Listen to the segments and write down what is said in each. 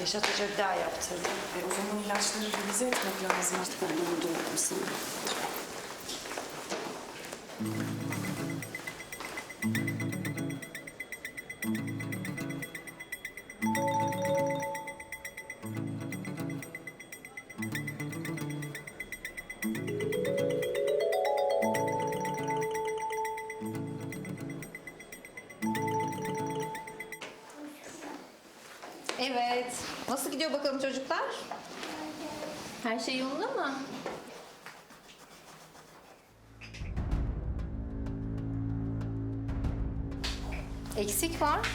Reşat Hoca bir daha yaptırdı. E, o zaman ilaçları revize etmek lazım. Ben onu doğurdum sana. Evet. Nasıl gidiyor bakalım çocuklar? Her şey yolunda mı? Eksik var.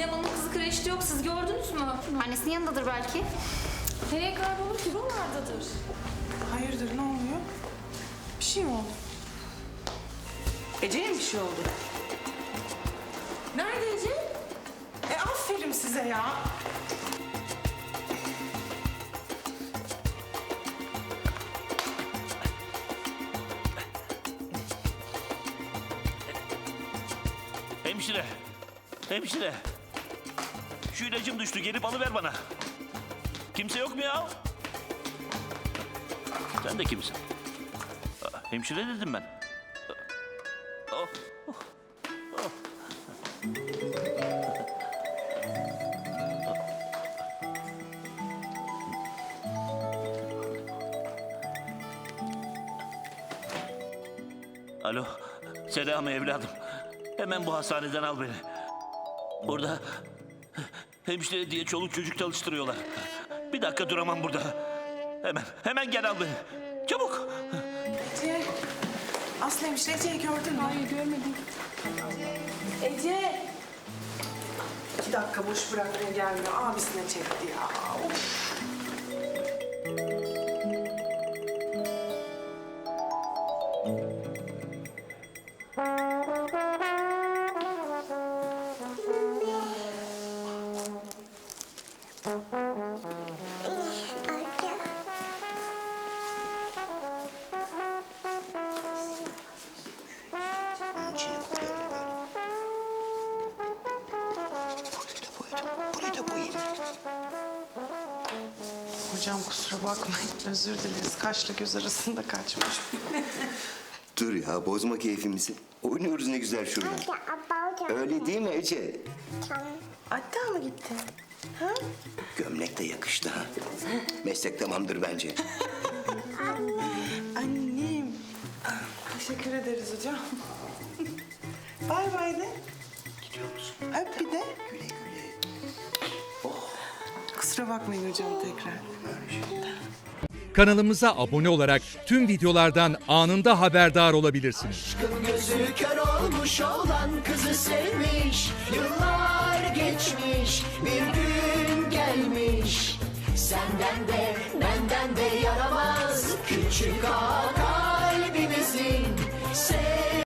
Sinema'nın kızı kreşte yok. Siz gördünüz mü? Annesinin yanındadır belki. Nereye kaybolur ki? Buralardadır. Hayırdır ne oluyor? Bir şey mi oldu? Ece'ye mi bir şey oldu? Nerede Ece? E aferin size ya. Hemşire. Hemşire. Şu ilacım düştü. Gelip alıver bana. Kimse yok mu ya? Sen de kimsin? Aa, Hemşire dedim ben. Oh, oh. Alo. Selam evladım. Hemen bu hastaneden al beni. Burada hemşire diye çoluk çocuk çalıştırıyorlar. Bir dakika duramam burada. Hemen, hemen gel al beni. Çabuk. Ece. Aslı hemşire Ece'yi gördün mü? Hayır görmedim. Ece. İki dakika boş bırakmaya gelmiyor. Abisine çekti ya. Of. Hocam kusura bakmayın. Özür dileriz. Kaşla göz arasında kaçmış. Dur ya bozma keyfimizi. Oynuyoruz ne güzel şurada. Öyle değil mi Ece? Hatta mı gitti? Ha? Gömlek de yakıştı ha. Meslek tamamdır bence. Annem. Teşekkür ederiz hocam. bay bay de. Gidiyor musun? Öp bir de. Güle güle. Kusura bakmayın hocam tekrar. Kanalımıza abone olarak tüm videolardan anında haberdar olabilirsiniz. Aşkın gözü kör olmuş olan kızı sevmiş Yıllar geçmiş bir gün gelmiş Senden de benden de yaramaz küçük ağa